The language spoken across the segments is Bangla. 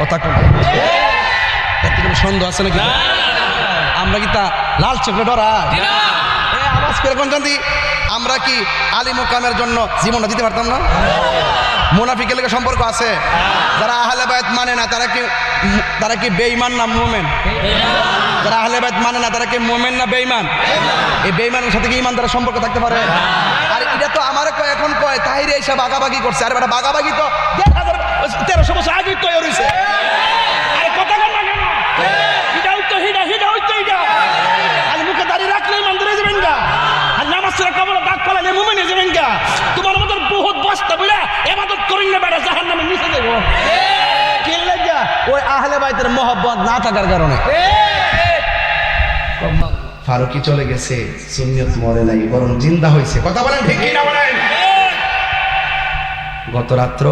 কথা কোন এতে কোনো সন্দেহ আছে নাকি? আমরা কি তা লাল চোখে ডরা আওয়াজ করে কোন জানতি? আমরা কি আলী মোকামের জন্য জীবনটা দিতে পারতাম না? মুনাফিকের লেগে সম্পর্ক আছে? যারা আহলে বায়াত মানে না তারা কি তারা কি বেঈমান না মোমেন? যারা আহলে বায়াত মানে না তারা কি মোমেন না বেঈমান? এই বেঈমানের সাথে কি ইমান দ্বারা সম্পর্ক থাকতে পারে? আর এটা তো আমার কয় এখন কয় তাহিরে এসে বাগাবাগি করছে। আর বেটা বাগাবাগি তো দেড় হাজার তেরোশো বছর আগেই তৈরি হয়েছে আরে কথা কর না। কেন হিডা হিডা হিডা হিডা আর মুখে দাঁড়িয়ে রাখলেই মন্দিরে যাবেন গা। আর নামাজ ছেড়ে কবলে দাগ পালালে মুমিনে যাবেন গা। তোমার মতন বহুত বস্তা বুঝা এবাদত করেন না বেটা জাহান নামে নিচে দেবো কি লাগিয়া ওই আহলে বাইতের মহব্বত না থাকার কারণে। ফারুকি চলে গেছে, সুন্নিয়ত মরে নাই, বরং জিন্দা হয়েছে। কথা বলেন ঠিক না বলেন? গত রাত্র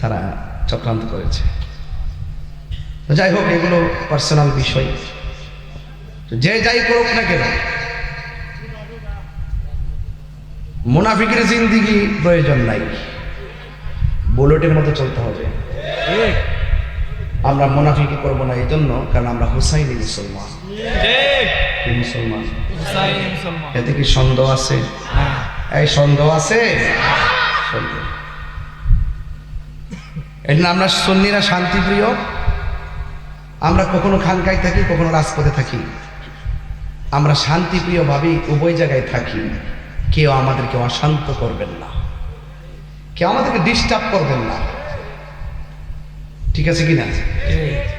তারা চক্রান্ত করেছে। যাই হোক এগুলো পার্সোনাল বিষয়। যে যাই করুক না কেন মুনাফিকের জিন্দিগি প্রয়োজন নাই। বুলেটের মতো চলতে হবে। আমরা মুনাফিকি করব না এই জন্য কারণ আমরা হুসাইনি মুসলমান। মুসলমান? এতে কি সন্দেহ আছে? এই সন্দেহ আছে? সন্দেহ। এই জন্য আমরা সন্নিরা শান্তিপ্রিয়। আমরা কখনো খানকায় থাকি, কখনো রাজপথে থাকি। আমরা শান্তিপ্রিয় ভাবেই উভয় জায়গায় থাকি। কেউ আমাদেরকে অশান্ত করবেন না। কেউ আমাদেরকে ডিস্টার্ব করবেন না। ঠিক আছে কি না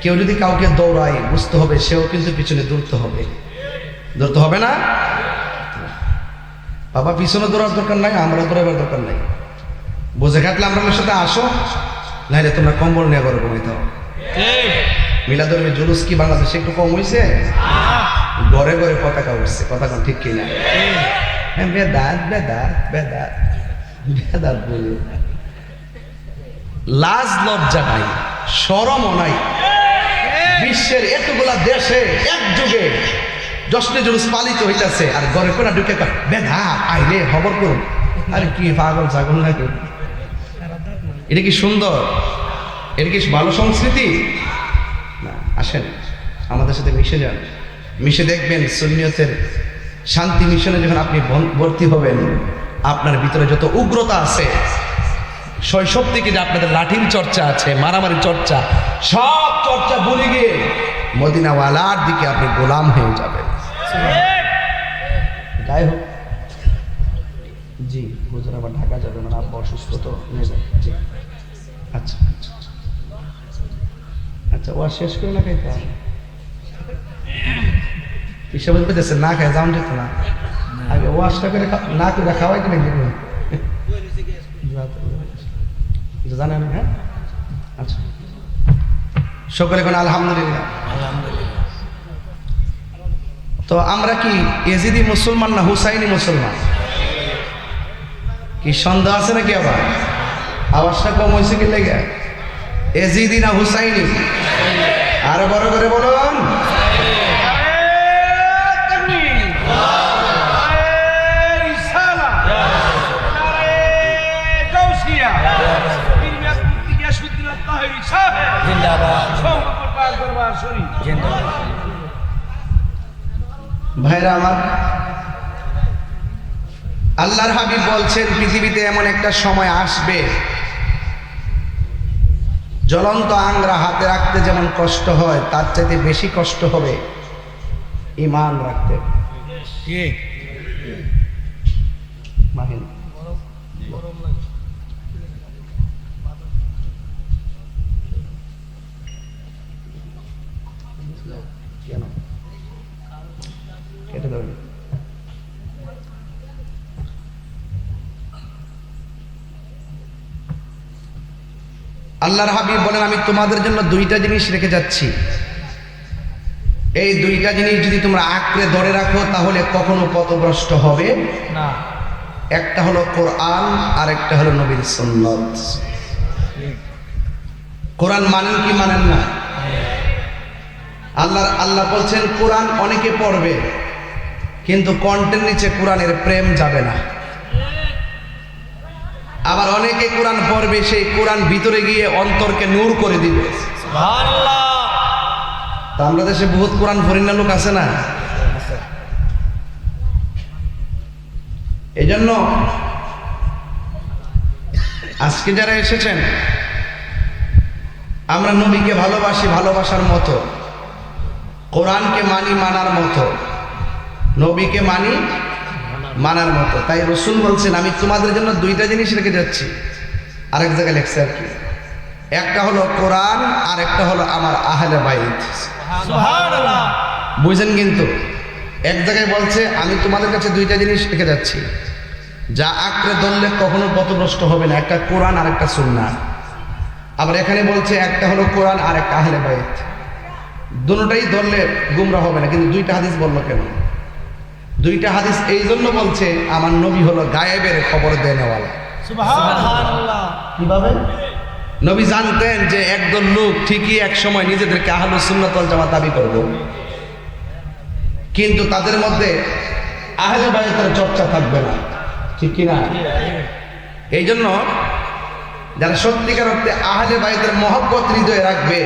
কেউ যদি কাউকে দৌড়ায়, বুঝতে হবে, সেও কিন্তু পিছনে দৌড়তে হবে। দৌড়তে হবে না? বাবা, পিছনে দৌড়ার দরকার নাই, আমরা দৌড়াবার দরকার নাই। বুঝে খাটলে আমরা সাথে আসো। নাইলে তোমরা কম্বল নিয়ে করো ঘুমাইতে হবে। মিলাদুল জুলুস কি বাংলাদেশে একটু কম হয়েছে ঘরে ঘরে পতাকা উঠছে পতাকা ঠিক কিনা? হ্যাঁ বেদাত বেদাত বেদাত বেদাত বলি লাজ লজ্জা নাই সরমও নাই। বিশ্বের এতগুলা দেশে এক যুগে জশ্নে জুলুস পালিত হইতাছে আর ঘরে কোনা ঢুকে বেদাত আইলে খবর করুন। আরে কি পাগল ছাগল নাকি? এটা কি সুন্দর? এটা কি ভালো সংস্কৃতি? না, আসেন, আমাদের সাথে মিশে যান। মিশে দেখবেন সুন্নিয়তের শান্তি মিশনে যখন আপনি ভর্তি হবেন, আপনার ভিতরে যত উগ্রতা আছে, শৈশব থেকে যে আপনাদের লাঠির চর্চা আছে, মারামারি চর্চা, সব চর্চা ভুলে গিয়ে মদিনাওয়ালার দিকে আপনি গোলাম হয়ে যাবেন। যাই হোক। জি হুজুর আবার ঢাকা যাবে মানে আব্বা অসুস্থ তো জি। আচ্ছা আচ্ছা আচ্ছা। আচ্ছা ও আর শেষ করে না খাইতে হিসাবে বুঝতেছে না খায় যাও যেত না। আগে ওয়াশটা করে না করে খাওয়াই কিনে দিব জানেন হ্যাঁ? আচ্ছা। সকলে কোন আলহামদুলিল্লাহ। তো আমরা কি এজিদি মুসলমান না হুসাইনি মুসলমান? কি সন্দেহ আছে নাকি আবার? আওয়াজটা কম হয়েছে কি লেগে? এজিদি না হুসাইনি? আরও বড় করে বলুন। ভাইরা আমার আল্লাহর হাবিব বলছেন পৃথিবীতে এমন একটা সময় আসবে জ্বলন্ত আংরা হাতে রাখতে যেমন কষ্ট হয় তার চাইতে বেশি কষ্ট হবে ইমান রাখতে। ঠিক আল্লাহর হাবিব বলেন আমি তোমাদের জন্য দুইটা জিনিস রেখে যাচ্ছি। এই দুইটা জিনিস যদি তোমরা আঁকড়ে ধরে রাখো তাহলে কখনো পথভ্রষ্ট হবে না। একটা হলো কোরআন আর একটা হলো নবীর সুন্নত। কোরআন মানেন কি মানেন না? আল্লাহ আল্লাহ বলছেন কোরআন অনেকে পড়বে কিন্তু কণ্ঠের নিচে কোরআনের প্রেম যাবে না। আবার অনেকে কোরআন পড়বে সেই কোরআন ভিতরে গিয়ে অন্তরকে নূর করে দিবে। আমরা দেশে বহুত কোরআন ফরিনা লোক আছে না? এই জন্য আজকে যারা এসেছেন আমরা নবীকে ভালোবাসি ভালোবাসার মতো কোরআনকে মানি মানার মতো নবীকে মানি মানার মতো। তাই রসুল বলছেন আমি তোমাদের জন্য দুইটা জিনিস রেখে যাচ্ছি। আরেক জায়গায় লেখছে আর কি। একটা হলো কোরআন আর একটা হলো আমার আহলে বাইত। বুঝেন কিন্তু এক জায়গায় বলছে আমি তোমাদের কাছে দুইটা জিনিস রেখে যাচ্ছি। যা আঁকড়ে ধরলে কখনো পথভ্রষ্ট হবে না। একটা কোরআন আর একটা সুন্না। আবার এখানে বলছে একটা হলো কোরআন আর একটা আহলে বাইত। দুটোটাই ধরলে গুমরা হবে না কিন্তু দুইটা হাদিস বলল কেন? দুইটা হাদিস এই জন্য বলছে আমার নবী হলো গায়েবের খবর দেয় নেওয়ালা কীভাবে? নবী জানতেন যে একদল লোক ঠিকই এক সময় নিজেদেরকে আহলু সুন্নতল জামাত দাবি করব কিন্তু তাদের মধ্যে আহলে বায়তের চর্চা থাকবে না। ঠিক কি না এই জন্য যারা সত্যিকার অর্থে আহলে বায়তের মহব্বত হৃদয়ে রাখবে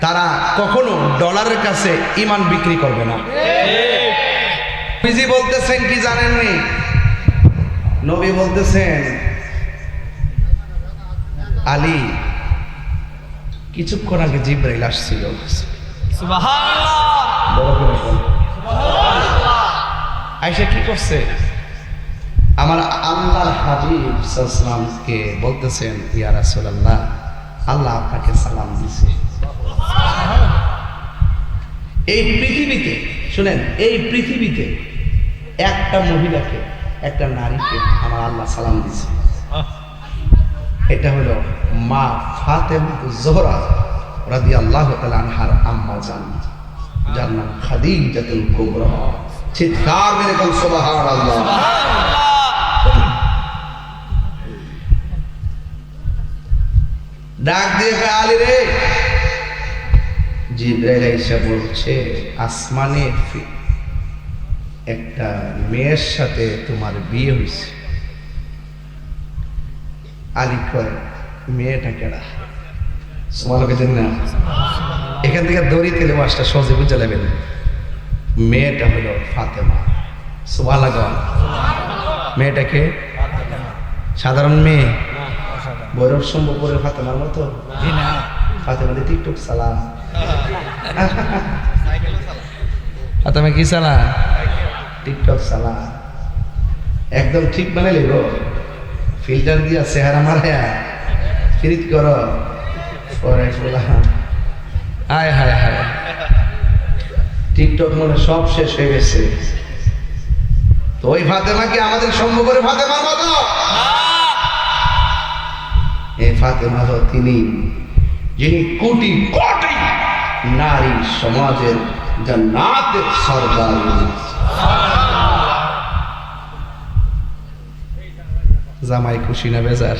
তারা কখনো ডলারের কাছে ইমান বিক্রি করবে না। নবীজি বলতেছেন কি জানেননি? নবী বলতেছেন আলী কিছুক্ষণ আগে জিব্রাইল আসছিল। আয়সা কি করছে? আমার আল্লাহর হাবিব সাল্লামকে বলতেছেন ইয়া রাসূলুল্লাহ আল্লাহ আপনাকে সালাম দিছে। এই পৃথিবীতে শুনেন এই পৃথিবীতে একটা মহিলাকে একটা নারীকে আমার আল্লাহ সালাম দিছে এটা হলো মা ফাতেমা জোহরা রাদি আল্লাহ আনহার আম্মা জান যার নাম খাদিজাতুল কুবরা। চিৎকার মেরে কোন সুবহানাল্লাহ। ডাক দিয়ে কয়, আলী রে। জিব্রাইল আইসা বলছে আসমানে একটা মেয়ের সাথে তোমার বিয়ে হয়েছে। আলী কয় মেয়েটা কেডা? জানি না। এখান থেকে দড়ি তেলে মাছটা সহজে বুঝে নেবেন মেয়েটা হলো ফাতেমা। মেয়েটাকে সাধারণ মেয়ে। বৈরব সম্ভবপুরের ফাতেমার মতো? ফাতেমা টিকটক সালাম ফাতেমা কি সালা টিকটক সালা একদম ঠিক বানাইলে গো ফিল্টার দিয়া চেহারা মারায়া ফিরিত কর পরে ফুলা। হায় হায় টিকটক মনে সব শেষ হয়ে গেছে। তো ওই ফাতেমা কি আমাদের সম্ভব করে ফাতেমার মতো এই ফাতেমা হলো তিনি, যিনি কোটি কোটি নারী সমাজের জান্নাতের সরদার। জামাই খুশি না বেজার